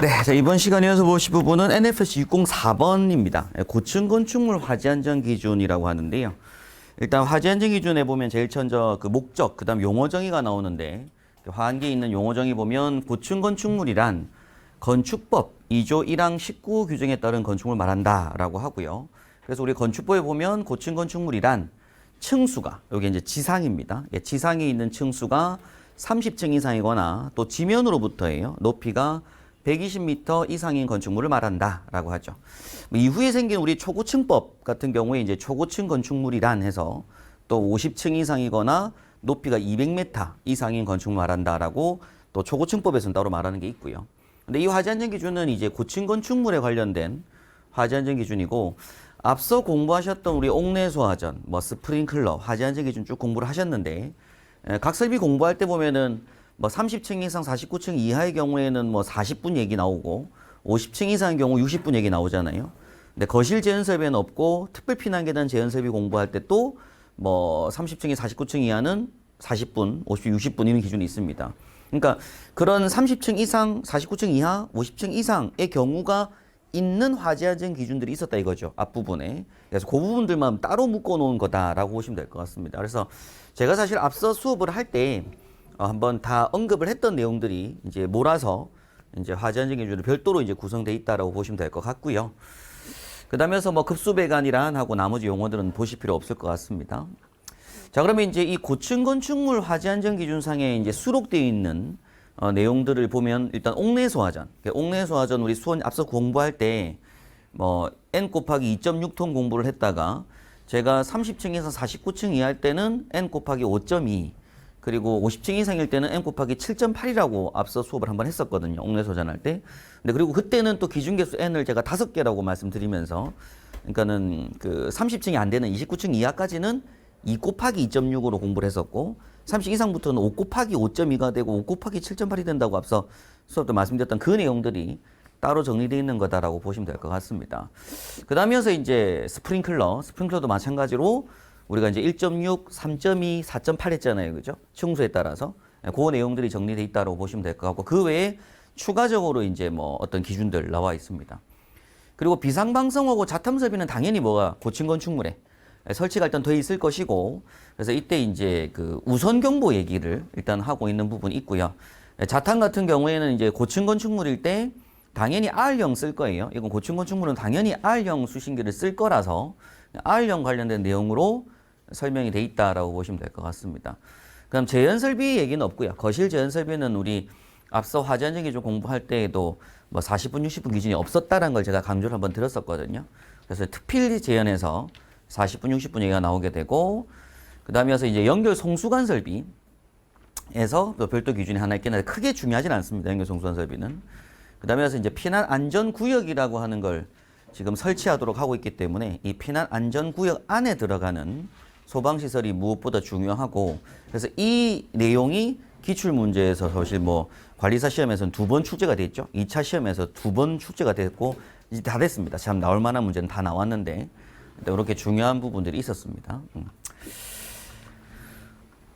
네, 자, 이번 시간에 이어서 보실 부분은 NFS 604번입니다. 고층 건축물 화재 안전 기준이라고 하는데요. 일단 화재 안전 기준에 보면 제일 먼저 그 목적, 그다음 용어 정의가 나오는데 화한기에 있는 용어 정의 보면 고층 건축물이란 건축법 2조 1항 19 규정에 따른 건축물 말한다라고 하고요. 그래서 우리 건축법에 보면 고층 건축물이란 층수가 여기 이제 지상입니다. 예, 지상에 있는 층수가 30층 이상이거나 또 지면으로부터예요. 높이가 120m 이상인 건축물을 말한다라고 하죠. 뭐 이후에 생긴 우리 초고층법 같은 경우에 이제 초고층 건축물이란 해서 또 50층 이상이거나 높이가 200m 이상인 건축물 말한다라고 또 초고층법에서는 따로 말하는 게 있고요. 근데 이 화재 안전 기준은 이제 고층 건축물에 관련된 화재 안전 기준이고 앞서 공부하셨던 우리 옥내 소화전, 뭐 스프링클러, 화재 안전 기준 쭉 공부를 하셨는데 에, 각 설비 공부할 때 보면은 뭐 30층 이상 49층 이하의 경우에는 뭐 40분 얘기 나오고 50층 이상의 경우 60분 얘기 나오잖아요. 근데 거실 설비는 없고 특별 피난 계단 설비 공부할 때 또 뭐 30층이 49층 이하는 40분, 50, 60분 이런 기준이 있습니다. 그러니까 그런 30층 이상, 49층 이하, 50층 이상의 경우가 있는 화재 안전 기준들이 있었다 이거죠. 앞부분에. 그래서 그 부분들만 따로 묶어 놓은 거다라고 보시면 될 것 같습니다. 그래서 제가 사실 앞서 수업을 할때 어, 한번 다 언급을 했던 내용들이 이제 몰아서 이제 화재 안전 기준으로 별도로 이제 구성돼 있다라고 보시면 될 것 같고요. 그다음에서 뭐 급수배관이란 하고 나머지 용어들은 보실 필요 없을 것 같습니다. 자, 그러면 이제 이 고층 건축물 화재 안전 기준상에 이제 수록되어 있는 어, 내용들을 보면 일단 옥내 소화전. 옥내 소화전 우리 수원 앞서 공부할 때 뭐 n 곱하기 2.6톤 공부를 했다가 제가 30층에서 49층 이하일 때는 n 곱하기 5.2 그리고 50층 이상일 때는 n 곱하기 7.8이라고 앞서 수업을 한번 했었거든요. 옥내 소전 할 때. 근데 그리고 그때는 또 기준계수 n을 제가 다섯 개라고 말씀드리면서 그러니까는 그 30층이 안 되는 29층 이하까지는 2 곱하기 2.6으로 공부를 했었고 30 이상부터는 5 곱하기 5.2가 되고 5 곱하기 7.8이 된다고 앞서 수업 때 말씀드렸던 그 내용들이 따로 정리되어 있는 거다라고 보시면 될 것 같습니다. 그 다음이어서 이제 스프링클러, 스프링클러도 마찬가지로 우리가 이제 1.6, 3.2, 4.8 했잖아요. 그죠? 층수에 따라서. 그 내용들이 정리되어 있다고 보시면 될 것 같고 그 외에 추가적으로 이제 뭐 어떤 기준들 나와 있습니다. 그리고 비상방송하고 자탐설비는 당연히 뭐가 고층 건축물에 설치가 일단 돼 있을 것이고 그래서 이때 이제 그 우선 경보 얘기를 일단 하고 있는 부분이 있고요. 자탄 같은 경우에는 이제 고층 건축물일 때 당연히 R형 쓸 거예요. 이건 고층 건축물은 당연히 R형 수신기를 쓸 거라서 R형 관련된 내용으로 설명이 돼 있다라고 보시면 될 것 같습니다. 그럼 재현 설비 얘기는 없고요. 거실 재현 설비는 우리 앞서 화재 안전 기준 공부할 때에도 뭐 40분, 60분 기준이 없었다는 걸 제가 강조를 한번 드렸었거든요. 그래서 특필 재현에서 40분, 60분 얘기가 나오게 되고 그 다음에서 이제 연결 송수관 설비에서 또 별도 기준이 하나 있긴 한데 크게 중요하진 않습니다. 연결 송수관 설비는. 그 다음에서 이제 피난 안전 구역이라고 하는 걸 지금 설치하도록 하고 있기 때문에 이 피난 안전 구역 안에 들어가는 소방 시설이 무엇보다 중요하고 그래서 이 내용이 기출 문제에서 사실 뭐 관리사 시험에서는 두 번 출제가 됐죠. 2차 시험에서 두 번 출제가 됐고 이제 다 됐습니다. 참 나올 만한 문제는 다 나왔는데 이렇게 중요한 부분들이 있었습니다. 음.